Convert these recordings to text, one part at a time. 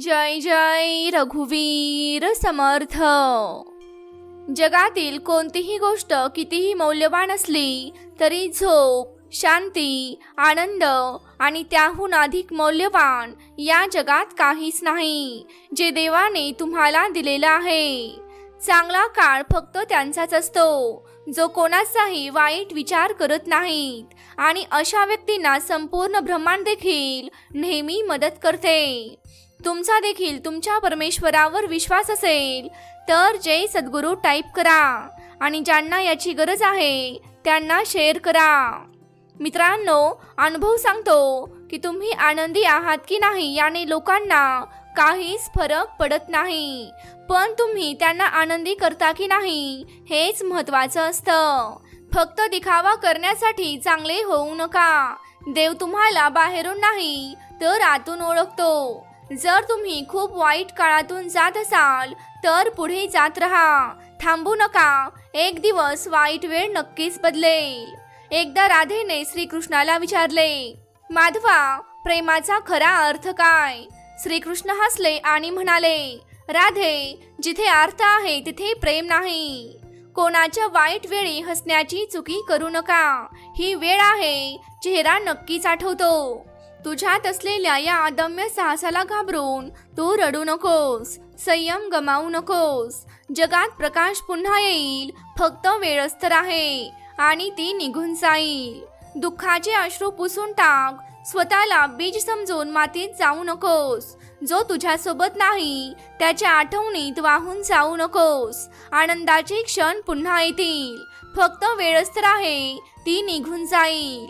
जय जय रघुवीर समर्थ. जगातील कोणतीही गोष्ट कितीही मौल्यवान असली तरी झोप शांती आनंद आणि त्याहून अधिक मौल्यवान या जगात काहीच नाही जे देवाने तुम्हाला दिलेलं आहे. चांगला काळ फक्त त्यांचाच असतो जो कोणाचाही वाईट विचार करत नाहीत आणि अशा व्यक्तींना संपूर्ण ब्रह्मांड देखील नेहमी मदत करते. तुमचा देखील तुमच्या परमेश्वरावर विश्वास असेल तर जय सद्गुरू टाईप करा. आणि ज्यांना याची गरज आहे त्यांना शेअर करा. मित्रांनो अनुभव सांगतो की तुम्ही आनंदी आहात की नाही याने लोकांना काहीच फरक पडत नाही. पण तुम्ही त्यांना आनंदी करता की नाही हेच महत्वाचं असतं. फक्त दिखावा करण्यासाठी चांगले होऊ नका. देव तुम्हाला बाहेरून नाही तर आतून ओळखतो. जर तुम्ही खूप वाईट काळातून जात असाल तर पुढे जात राहा. थांबू नका. एक दिवस वाईट वेळ नक्कीच बदलेल. एकदा राधेने श्रीकृष्णाला विचारले माधवा प्रेमाचा खरा अर्थ काय? श्रीकृष्ण हसले आणि म्हणाले राधे जिथे अर्थ आहे तिथे प्रेम नाही. कोणाच्या वाईट वेळी हसण्याची चुकी करू नका. ही वेळ आहे चेहरा नक्कीच आठवतो. तुझ्यात असलेल्या या अदम्य साहसाला घाबरून तू रडू नकोस संयम गमावू नकोस. जगात प्रकाश पुन्हा येईल फक्त वेळच तर आहे आणि ती निघून जाईल. दुःखाचे अश्रू पुसून टाक स्वतःला बीज समजून मातीत जाऊ नकोस. जो तुझ्यासोबत नाही त्याच्या आठवणीत वाहून जाऊ नकोस. आनंदाचे क्षण पुन्हा येतील फक्त वेळच तर आहे ती निघून जाईल.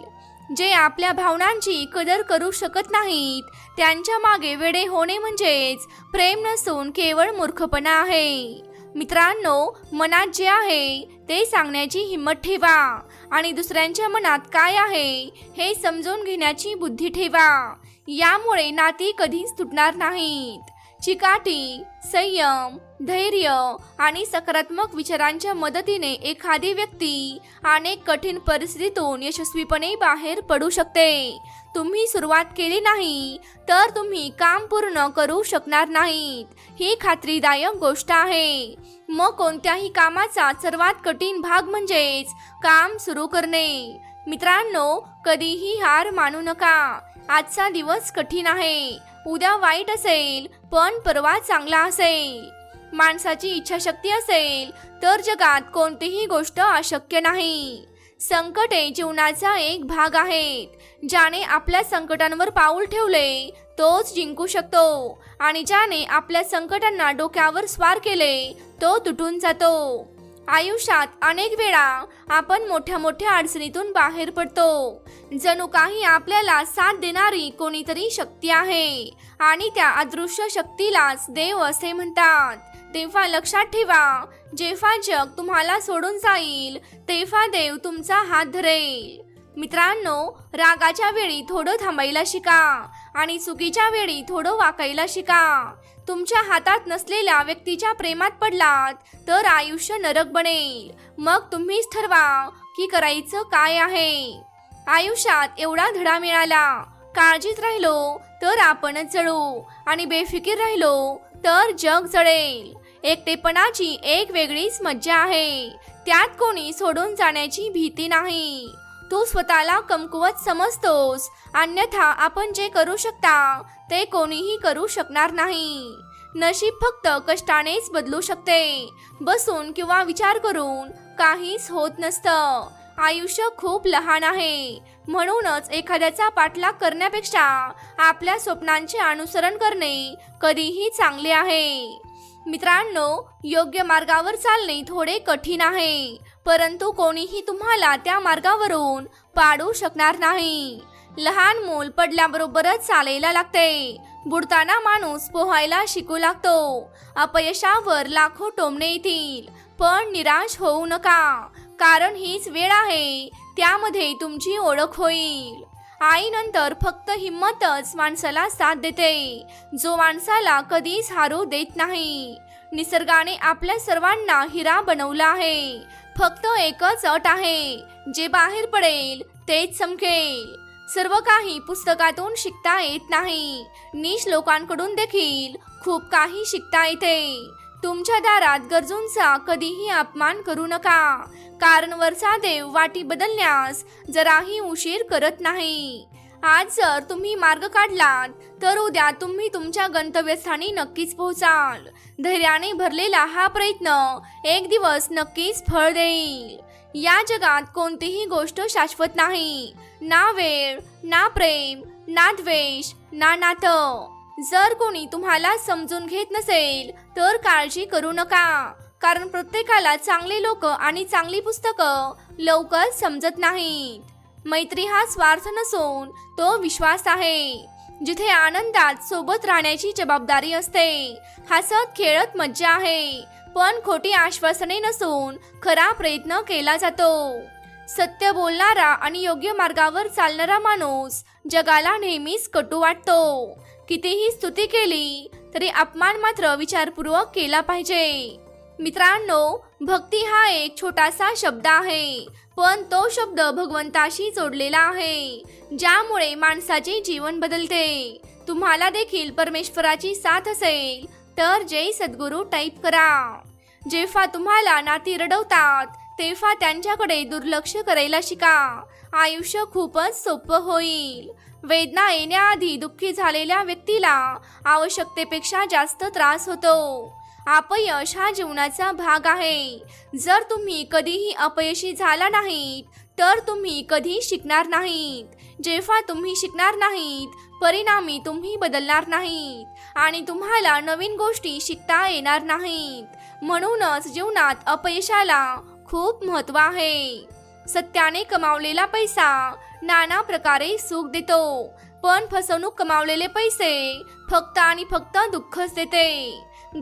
जे आपल्या भावनांची कदर करू शकत नाहीत त्यांच्या मागे वेडे होणे म्हणजेच प्रेम नसून केवळ मूर्खपणा आहे. मित्रांनो मनात जे आहे ते सांगण्याची हिंमत ठेवा. आणि दुसऱ्यांच्या मनात काय आहे हे समजून घेण्याची बुद्धी ठेवा. यामुळे नाती कधीच तुटणार नाहीत. चिकाटी संयम धैर्य आणि सकारात्मक विचारांच्या मदतीने एखादी व्यक्ती अनेक कठीण परिस्थितीतून यशस्वीपणे बाहेर पडू शकते. तुम्ही सुरुवात केली नाही तर तुम्ही काम पूर्ण करू शकणार नाहीत. ही खात्रीदायक गोष्ट आहे. मग कोणत्याही कामाचा सर्वात कठीण भाग म्हणजेच काम सुरू करणे. मित्रांनो कधीही हार मानू नका. आजचा दिवस कठीण आहे. उद्या वाईट असेल पण परवा चांगला असेल. माणसाची इच्छाशक्ती असेल तर जगात कोणतीही गोष्ट अशक्य नाही. संकटे जीवनाचा एक भाग आहेत. ज्याने आपल्या संकटांवर पाऊल ठेवले तोच जिंकू शकतो. आणि ज्याने आपल्या संकटांना डोक्यावर स्वार केले तो तुटून जातो. आयुष्यात अनेक वेळा आपण मोठ्या मोठ्या अडचणीतून बाहेर पडतो. जणू काही आपल्याला साथ देणारी कोणीतरी शक्ती आहे आणि त्या अदृश्य शक्तीलाच देव असे म्हणतात. तेव्हा लक्षात ठेवा जेव्हा जग तुम्हाला सोडून जाईल तेव्हा देव तुमचा हात धरेल. मित्रांनो रागाच्या वेळी थोडं थांबायला शिका आणि चुकीच्या वेळी थोडं वाकायला शिका. तुमच्या हातात नसलेल्या व्यक्तीच्या प्रेमात पडलात तर आयुष्य नरक बनेल. मग तुम्हीच ठरवा की करायचं काय आहे. आयुष्यात एवढा धडा मिळाला. काळजीत राहिलो तर आपणच जळू आणि बेफिकीर राहिलो तर जग जळेल एकटेपणाची एक वेगळीच मज्जा आहे. त्यात कोणी सोडून जाण्याची भीती नाही. तू स्वतःला कमकुवत समजतोस. अन्यथा आपण जे करू शकता ते कोणीही करू शकणार नाही. नशीब फक्त कष्टानेच बदलू शकते. बसून किंवा विचार करून काहीच होत नसतं. आयुष्य खूप लहान आहे. म्हणूनच एखाद्याचा पाठलाग करण्यापेक्षा आपल्या स्वप्नांचे अनुसरण करणे कधीही चांगले आहे. मित्रांनो योग्य मार्गावर चालणे थोडे कठीण आहे परंतु कोणीही तुम्हाला त्या मार्गावरून पाडू शकणार नाही. लहान मूल पडल्याबरोबरच चालायला लागते. बुडताना माणूस पोहायला शिकू लागतो. अपयशावर लाखो टोमणे येतील पण निराश होऊ नका कारण हीच वेळ आहे त्यामध्ये तुमची ओळख होईल. आईनंतर फक्त हिंमतच माणसाला साथ देते. जो माणसाला कधीच हारू देत नाही. निसर्गाने आपल्या सर्वांना हिरा बनवला आहे. फक्त एकच अट आहे. जे बाहेर पडेल तेच चमकेल सर्व काही पुस्तकातून शिकता येत नाही. नीच लोकांकडून देखील खूप काही शिकता येते. तुमच्या दारात गरजूंचा कधीही अपमान करू नका. कारण वरचा देव वाटी बदलण्यास जराही उशीर करत नाही. आज जर तुम्ही मार्ग काढलात तर उद्या तुम्ही तुमच्या गंतव्यस्थानी नक्कीच पोहोचाल. धैर्याने भरलेला हा प्रयत्न एक दिवस नक्कीच फळ देईल. या जगात कोणतीही गोष्ट शाश्वत नाही. ना वेळ ना प्रेम ना द्वेष ना नातं. जर कोणी तुम्हाला समजून घेत नसेल तर काळजी करू नका. कारण प्रत्येकाला चांगले लोक आणि चांगली पुस्तकं लवकर समजत नाहीत. मैत्री हा स्वार्थ नसून तो विश्वास आहे. जिथे आनंदात सोबत राहण्याची जबाबदारी असते हसत खेळत मज्जा आहे. पण खोटी आश्वासने नसून खरा प्रयत्न केला जातो. सत्य बोलणारा आणि योग्य मार्गावर चालणारा माणूस जगाला नेहमीच कटू वाटतो. कितीही स्तुती केली तरी अपमान मात्र विचारपूर्वक केला पाहिजे. मित्रांनो भक्ती हा एक छोटासा शब्द आहे पण तो शब्द भगवंताशी जोडलेला आहे ज्यामुळे माणसाचे जीवन बदलते. तुम्हाला देखील परमेश्वराची साथ असेल तर जय सद्गुरू टाईप करा. जेव्हा तुम्हाला नाती रडवतात तेव्हा त्यांच्याकडे दुर्लक्ष करायला शिका. आयुष्य खूपच सोपं होईल. वेदना येण्याआधी दुःखी झालेल्या व्यक्तीला आवश्यकतेपेक्षा जास्त त्रास होतो. अपयश हा जीवनाचा भाग आहे. जर तुम्ही कधीही अपयशी झाला नाहीत तर तुम्ही कधी शिकणार नाहीत. जेव्हा तुम्ही शिकणार नाहीत परिणामी तुम्ही बदलणार नाहीत आणि तुम्हाला नवीन गोष्टी शिकता येणार नाहीत. म्हणूनच जीवनात अपयशाला खूप महत्त्व आहे. सत्याने कमावलेला पैसा. नाना प्रकारे सुख देतो. पण फसवणूक कमावलेले पैसे फक्त आणि फक्त दुःखच देते.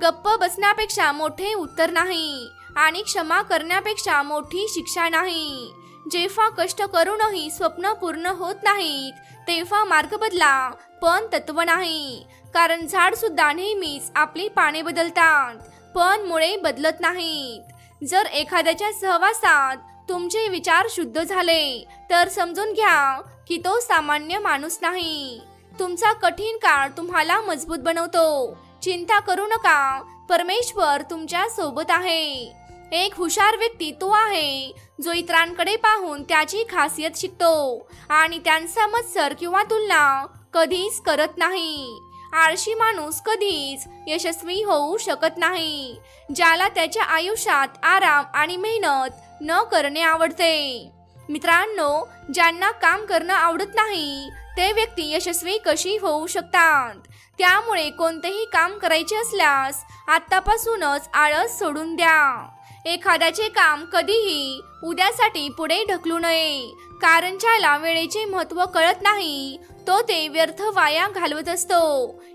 गप्प बसण्यापेक्षा मोठे उत्तर नाही आणि क्षमा करण्यापेक्षा मोठी शिक्षा नाही. जेव्हा कष्ट करूनही स्वप्न पूर्ण होत नाहीत तेव्हा मार्ग बदला पण तत्व नाही. कारण झाड सुद्धा नेहमीच आपली पाने बदलतात पण मुळे बदलत नाहीत. जर एखाद्याच्या सहवासात तुमचे विचार शुद्ध झाले तर समजून घ्या की तो सामान्य माणूस नाही. तुमचा कठीण काळ तुम्हाला मजबूत बनवतो. चिंता करू नका परमेश्वर तुमच्यासोबत आहे. एक हुशार व्यक्ती तो आहे जो इतरांकडे पाहून त्याची खासियत शिकतो आणि त्यांचा मत्सर किंवा तुलना कधीच करत नाही. आळशी माणूस कधीच यशस्वी होऊ शकत नाही ज्याला त्याच्या आयुष्यात आराम आणि मेहनत न करणे आवडते. मित्रांनो ज्यांना काम करणं आवडत नाही ते व्यक्ती यशस्वी कशी होऊ शकतात? त्यामुळे कोणतेही काम करायचे असल्यास आतापासूनच आळस सोडून द्या. एखाद्याचे काम कधीही उद्यासाठी पुढे ढकलू नये कारण ज्याला वेळेचे महत्त्व कळत नाही तो ते व्यर्थ वाया घालवत असतो.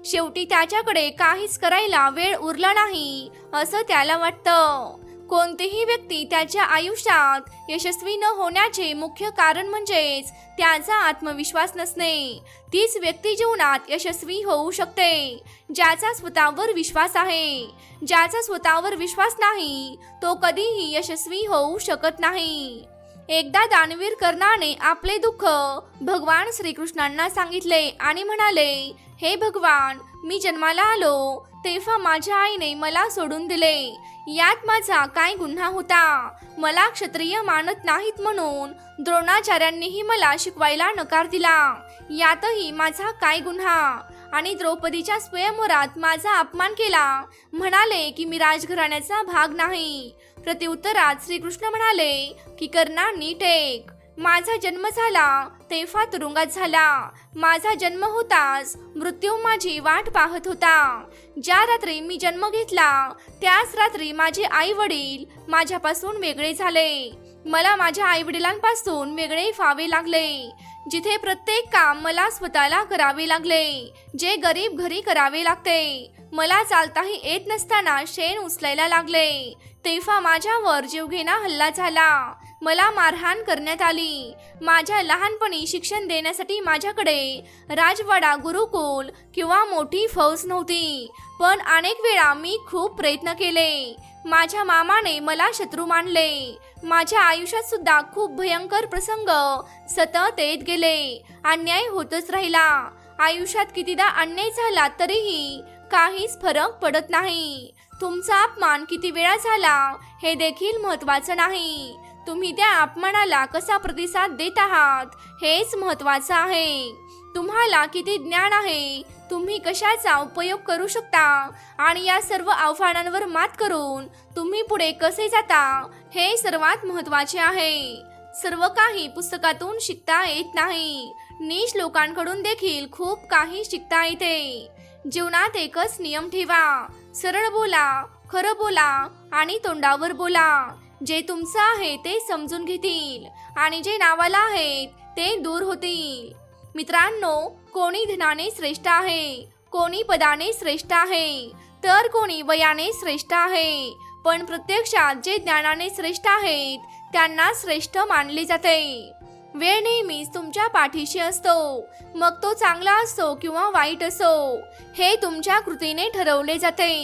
शेवटी त्याच्याकडे काहीच करायला वेळ उरला नाही असं त्याला वाटतं. कोणतीही व्यक्ती त्याच्या आयुष्यात यशस्वी न होण्याचे मुख्य कारण म्हणजेच त्याचा आत्मविश्वास नसणे. तीच व्यक्ती जीवनात यशस्वी होऊ शकते ज्याचा स्वतःवर विश्वास आहे. ज्याचा स्वतःवर विश्वास नाही तो कधीही यशस्वी होऊ शकत नाही. एकदा दानवीर कर्णाने आपले दुःख भगवान श्रीकृष्णांना सांगितले आणि म्हणाले हे भगवान मी जन्माला आलो तेव्हा माझ्या आईने मला सोडून दिले. यात माझा काय गुन्हा होता? मला क्षत्रिय मानत नाहीत म्हणून द्रोणाचार्यांनीही मला शिकवायला नकार दिला. यातही माझा काय गुन्हा? आणि द्रौपदीच्या स्वयंवरात माझा अपमान केला. म्हणाले की मी राजघराण्याचा भाग नाही. प्रत्युत्तरात श्रीकृष्ण म्हणाले की कर्णा नीट ऐक माझा जन्म झाला तेव्हा तुरुंगात झाला. माझा जन्म होताच मृत्यू माझी वाट पाहत होता. ज्या रात्री मी जन्म घेतला त्याच रात्री माझे आई वडील माझ्यापासून वेगळे झाले. मला माझ्या आई वडिलांपासून वेगळे व्हावे लागले. जिथे प्रत्येक काम मला स्वतःला करावे लागले. जे गरीब घरी करावे लागते. मला चालताही येत नसताना शेण उचलायला लागले. तेव्हा माझ्यावर जीवघेणा हल्ला झाला. मला मारहाण करण्यात आली. माझ्या लहानपणी शिक्षण देण्यासाठी माझ्याकडे राजवाडा गुरुकुल किंवा मोठी फौज नव्हती. पण अनेक वेळा मी खूप प्रयत्न केले. माझ्या मामाने मला शत्रू मानले. माझ्या आयुष्यात सुद्धा खूप भयंकर प्रसंग. सतत येत गेले. अन्याय होतच राहिला. आयुष्यात कितीदा अन्याय झाला तरीही काहीच फरक पडत नाही. तुमचा अपमान किती वेळा झाला हे देखील महत्वाचं नाही. तुम्ही त्या अपमानाला कसा प्रतिसाद देत आहात हेच महत्वाचं आहे. तुम्हाला किती ज्ञान आहे? तुम्ही कशाचा उपयोग करू शकता? आणि या सर्व आव्हानांवर मात करून तुम्ही पुढे कसे जाता? हे सर्वात महत्त्वाचे आहे. सर्व काही पुस्तकातून शिकता येत नाही. नीच लोकांकडून देखील खूप काही शिकता येते. जीवनात एकच नियम ठेवा. सरळ बोला खरं बोला आणि तोंडावर बोला. जे तुमचं आहे ते समजून घेतील आणि जे नावाला आहेत ते दूर होतील. मित्रांनो कोणी धनाने श्रेष्ठ आहे कोणी पदाने श्रेष्ठ आहे तर कोणी वयाने श्रेष्ठ आहे. पण प्रत्यक्षात जे ज्ञानाने श्रेष्ठ आहेत त्यांना श्रेष्ठ मानले जाते. वेळ नेहमीच तुमच्या पाठीशी असतो. मग तो चांगला असो किंवा वाईट असो हे तुमच्या कृतीने ठरवले जाते.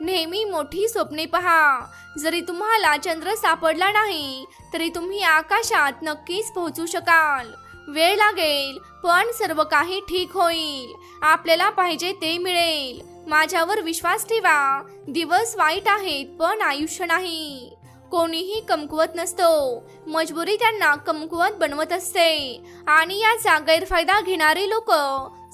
नेहमी मोठी स्वप्ने पहा. जरी तुम्हाला चंद्र सापडला नाही तरी तुम्ही आकाशात नक्कीच पोहोचू शकाल. वेळ लागेल पण सर्व काही ठीक होईल. आपल्याला पाहिजे ते मिळेल. माझ्यावर विश्वास ठेवा. दिवस वाईट आहेत पण आयुष्य नाही. कोणीही कमकुवत नसतो. मजबुरी त्यांना कमकुवत बनवत असते. आणि याचा गैरफायदा घेणारे लोक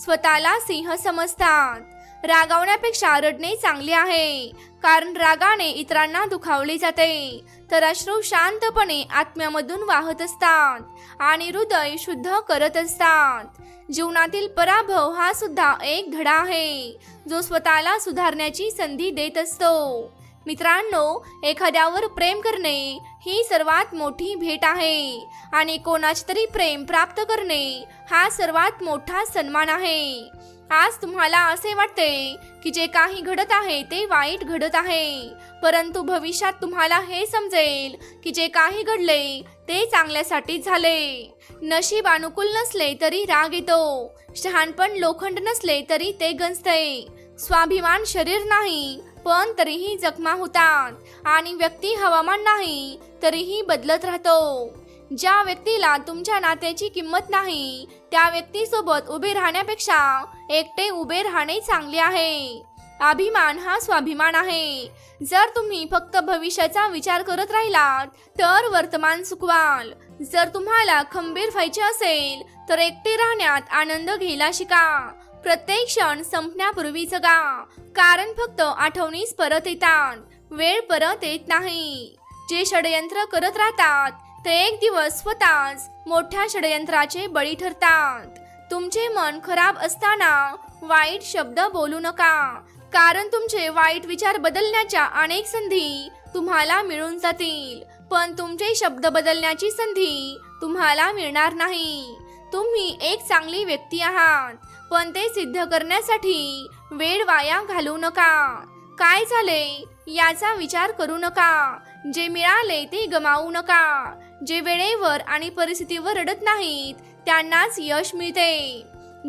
स्वतःला सिंह समजतात. रागावण्यापेक्षा रडणे चांगले आहे. कारण रागाने इतरांना दुखावले जाते. तर अश्रू शांतपणे आत्म्यामधून वाहत असतात आणि हृदय शुद्ध करत असतात. जीवनातील पराभव हा सुद्धा एक धडा आहे जो स्वतःला सुधारण्याची संधी देत असतो. मित्रांनो एखाद्यावर प्रेम करणे ही सर्वात मोठी भेट आहे आणि कोणाचे तरी प्रेम प्राप्त करणे हा सर्वात मोठा सन्मान आहे. आज तुम्हाला असे वाटते की जे काही घडत आहे ते वाईट घडत आहे. परंतु भविष्यात तुम्हाला हे समजेल की जे काही घडले ते चांगल्यासाठीच झाले. नशीब अनुकूल नसले तरी राग येतो. शहाणपण लोखंड नसले तरी ते गंजते. स्वाभिमान शरीर नाही पण तरीही जखमा होतात. आणि व्यक्ती हवामान नाही तरीही बदलत राहतो. ज्या व्यक्तीला तुमच्या नात्याची किंमत नाही त्या व्यक्तीसोबत उभे राहण्यापेक्षा एकटे उभे राहणे चांगले आहे. अभिमान हा स्वाभिमान आहे. जर तुम्ही फक्त भविष्याचा विचार करत राहिलात तर वर्तमान चुकवाल जर तुम्हाला खंबीर व्हायचे असेल तर एकटे राहण्यात आनंद घ्यायला शिका. प्रत्येक क्षण संपण्यापूर्वी जगा कारण फक्त आठवणीच परत येतात. वेळ परत येत नाही. जे षडयंत्र करत राहतात ते एक दिवस स्वतःच मोठ्या षडयंत्राचे बळी ठरतात. तुमचे मन खराब असताना वाईट शब्द बोलू नका. कारण तुमचे वाईट विचार बदलण्याच्या अनेक संधी तुम्हाला मिळून जातील. पण तुमचे शब्द बदलण्याची संधी तुम्हाला मिळणार नाही. तुम्ही एक चांगली व्यक्ती आहात. पण ते सिद्ध करण्यासाठी वेळ वाया घालवू नका. काय झाले याचा विचार करू नका. जे मिळाले ते गमावू नका. जे वेळेवर आणि परिस्थितीवर रडत नाहीत त्यांनाच यश मिळते.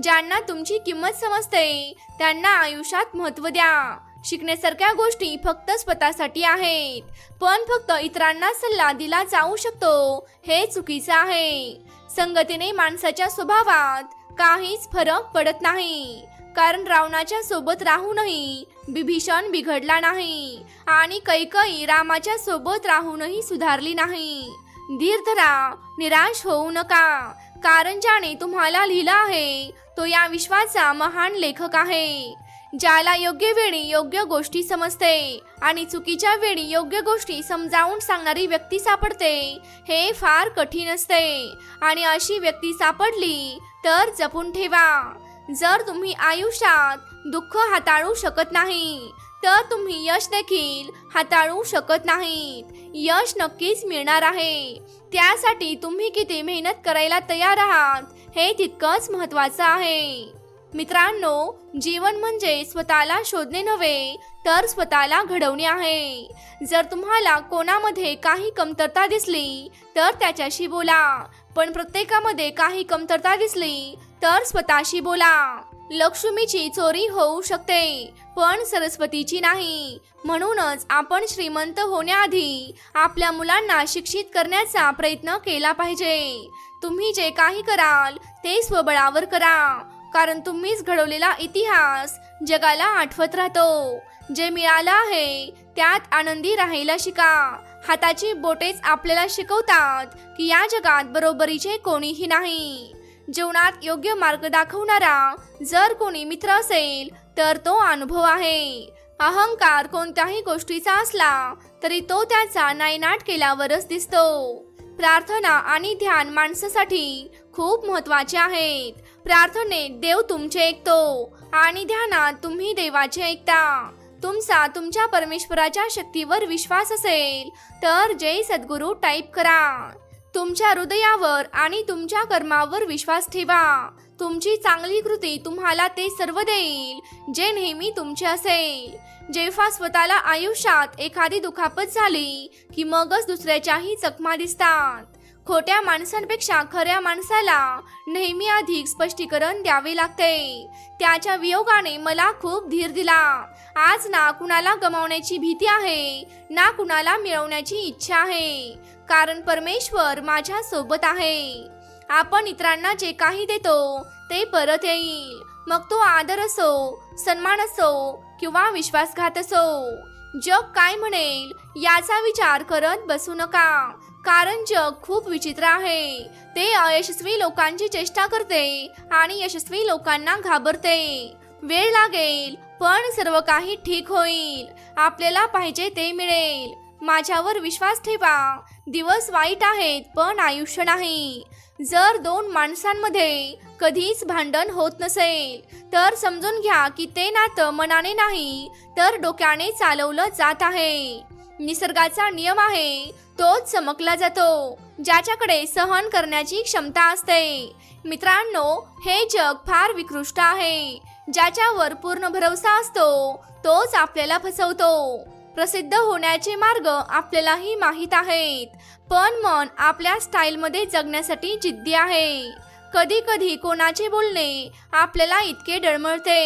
ज्यांना तुमची किंमत समजते त्यांना आयुष्यात महत्त्व द्या. शिकण्यासारख्या गोष्टी फक्त स्वतःसाठी आहेत पण फक्त इतरांना सल्ला दिला जाऊ शकतो हे चुकीचं आहे. संगतीने माणसाच्या स्वभावात काहीच फरक पडत नाही कारण रावणाच्या सोबत राहूनही बिभीषण बिघडला नाही आणि कैकई रामाच्या सोबत राहूनही सुधारली नाही. धीर धरा निराश होऊ नका. कारण ज्याने तुम्हाला लिहिलं आहे तो या विश्वाचा महान लेखक आहे ज्याला योग्य वेळी योग्य गोष्टी समजते आणि चुकीच्या वेळी योग्य गोष्टी समजावून सांगणारी व्यक्ती सापडते हे फार कठीण असते. आणि अशी व्यक्ती सापडली तर जपून ठेवा. जर तुम्ही आयुष्यात दुःख हाताळू शकत नाही तर तुम्ही यश देखील हाताळू शकत नाहीत. यश नक्कीच मिळणार आहे. त्यासाठी तुम्ही किती मेहनत करायला तयार आहात हे तितकंच महत्वाचं आहे. मित्रांनो जीवन म्हणजे स्वतःला शोधणे नव्हे तर स्वतःला घडवणे आहे. जर तुम्हाला कोणामध्ये काही कमतरता दिसली तर त्याच्याशी बोला. पण प्रत्येकामध्ये काही कमतरता दिसली तर स्वतःशी बोला. लक्ष्मीची चोरी होऊ शकते पण सरस्वतीची नाही. म्हणूनच आपण श्रीमंत होण्याआधी आपल्या मुलांना शिक्षित करण्याचा प्रयत्न केला पाहिजे. तुम्ही जे काही कराल ते स्वबळावर करा. कारण तुम्हीच घडवलेला इतिहास जगाला आठवत राहतो. जे मिळालं आहे त्यात आनंदी राहायला शिका. हाताची बोटेच आपल्याला शिकवतात की या जगात बरोबरीचे कोणीही नाही. जीवनात योग्य मार्ग दाखवणारा जर कोणी मित्र असेल तर तो अनुभव आहे. अहंकार कोणत्याही गोष्टीचा असला तरी तो त्याचा नायनाट केल्यावरच दिसतो. प्रार्थना आणि ध्यान माणसासाठी खूप महत्त्वाचे आहेत. प्रार्थनेत देव तुमचे ऐकतो आणि ध्यानात तुम्ही देवाचे ऐकता. तुमचा तुमच्या परमेश्वराच्या शक्तीवर विश्वास असेल तर जय सद्गुरू टाईप करा. तुमच्या हृदयावर आणि तुमच्या कर्मावर विश्वास ठेवा. तुमची चांगली कृती तुम्हाला ते सर्व देईल जे नेहमी तुमचे असेल. जेव्हा स्वतःला आयुष्यात एखादी दुखापत झाली की मगच दुसऱ्याच्याही चकमा दिसतात. खोट्या माणसांपेक्षा खऱ्या माणसाला नेहमी अधिक स्पष्टीकरण द्यावे लागते. त्याच्या वियोगाने मला खूप धीर दिला. आज ना कुणाला गमावण्याची भीती आहे ना कुणाला मिळवण्याची इच्छा आहे. कारण परमेश्वर माझ्या सोबत आहे. आपण इतरांना जे काही देतो ते परत येईल. मग तो आदर असो सन्मान असो किंवा विश्वासघात असो. जग काय म्हणेल याचा विचार करत बसू नका. कारण जग खूप विचित्र आहे. ते अयशस्वी लोकांची चेष्टा करते आणि यशस्वी लोकांना घाबरते. वेळ लागेल पण सर्व काही ठीक होईल. आपल्याला पाहिजे ते मिळेल. माझ्यावर विश्वास ठेवा. दिवस वाईट आहेत पण आयुष्य नाही. जर दोन माणसांमध्ये कधीच भांडण होत नसेल तर समजून घ्या की ते नातं मनाने नाही तर डोक्याने चालवलं जात आहे. निसर्गाचा नियम आहे तोच चमकला जातो ज्याच्याकडे सहन करण्याची क्षमता असते. मित्रांनो हे जग फार विकृष्ट आहे ज्याच्यावर पूर्ण भरवसा असतो तोच आपल्याला फसवतो. प्रसिद्ध होण्याचे मार्ग आपल्यालाही माहीत आहेत पण मन आपल्या स्टाईलमध्ये जगण्यासाठी जिद्दी आहे. कधी कधी कोणाचे बोलणे आपल्याला इतके डळमळते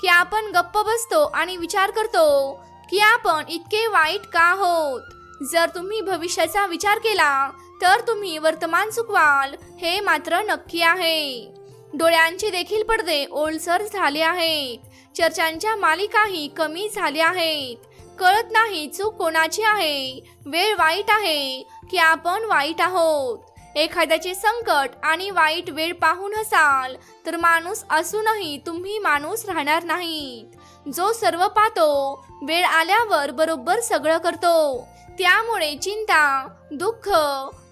की आपण गप्प बसतो आणि विचार करतो की आपण इतके वाईट का आहोत? जर तुम्ही भविष्याचा विचार केला तर तुम्ही वर्तमान चुकवाल हे मात्र नक्की आहे. डोळ्यांचे देखील पडदे ओलसर झाले आहेत. चर्चांच्या मालिकाही कमी झाल्या आहेत. कळत नाही चूक कोणाची आहे. वेळ वाईट आहे की आपण वाईट आहोत. एखाद्याचे संकट आणि वाईट वेळ पाहून असाल तर माणूस असूनही तुम्ही माणूस राहणार नाहीत. जो सर्व पाहतो वेळ आल्यावर बरोबर सगळं करतो. त्यामुळे चिंता दुःख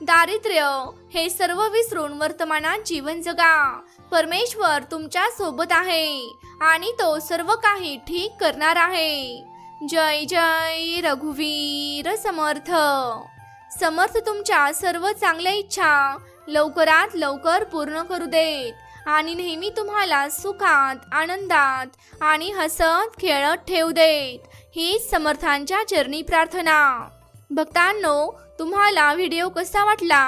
दारिद्र्य हे सर्व विसरून वर्तमानात जीवन जगा. परमेश्वर तुमच्यासोबत आहे आणि तो सर्व काही ठीक करणार आहे. जय जय रघुवीर समर्थ. समर्थ तुमच्या सर्व चांगल्या इच्छा लवकरात लवकर पूर्ण करू देत. आणि नेहमी तुम्हाला सुखात आनंदात आणि हसत खेळत ठेवू देत. ही समर्थांच्या चरणी प्रार्थना. भक्तांनो तुम्हाला व्हिडिओ कसा वाटला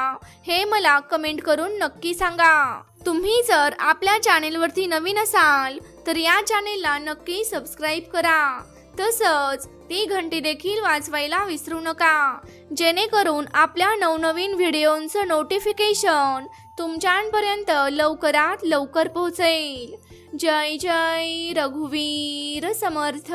हे मला कमेंट करून नक्की सांगा. तुम्ही जर आपल्या चॅनेलवरती नवीन असाल तर या चॅनेलला नक्की सबस्क्राईब करा. तसंच ती घंटी देखील वाजवायला विसरू नका. जेणेकरून आपल्या नवनवीन व्हिडिओंचं नोटिफिकेशन तुमच्यापर्यंत लवकरात लवकर पोहोचेल. जय जय रघुवीर समर्थ.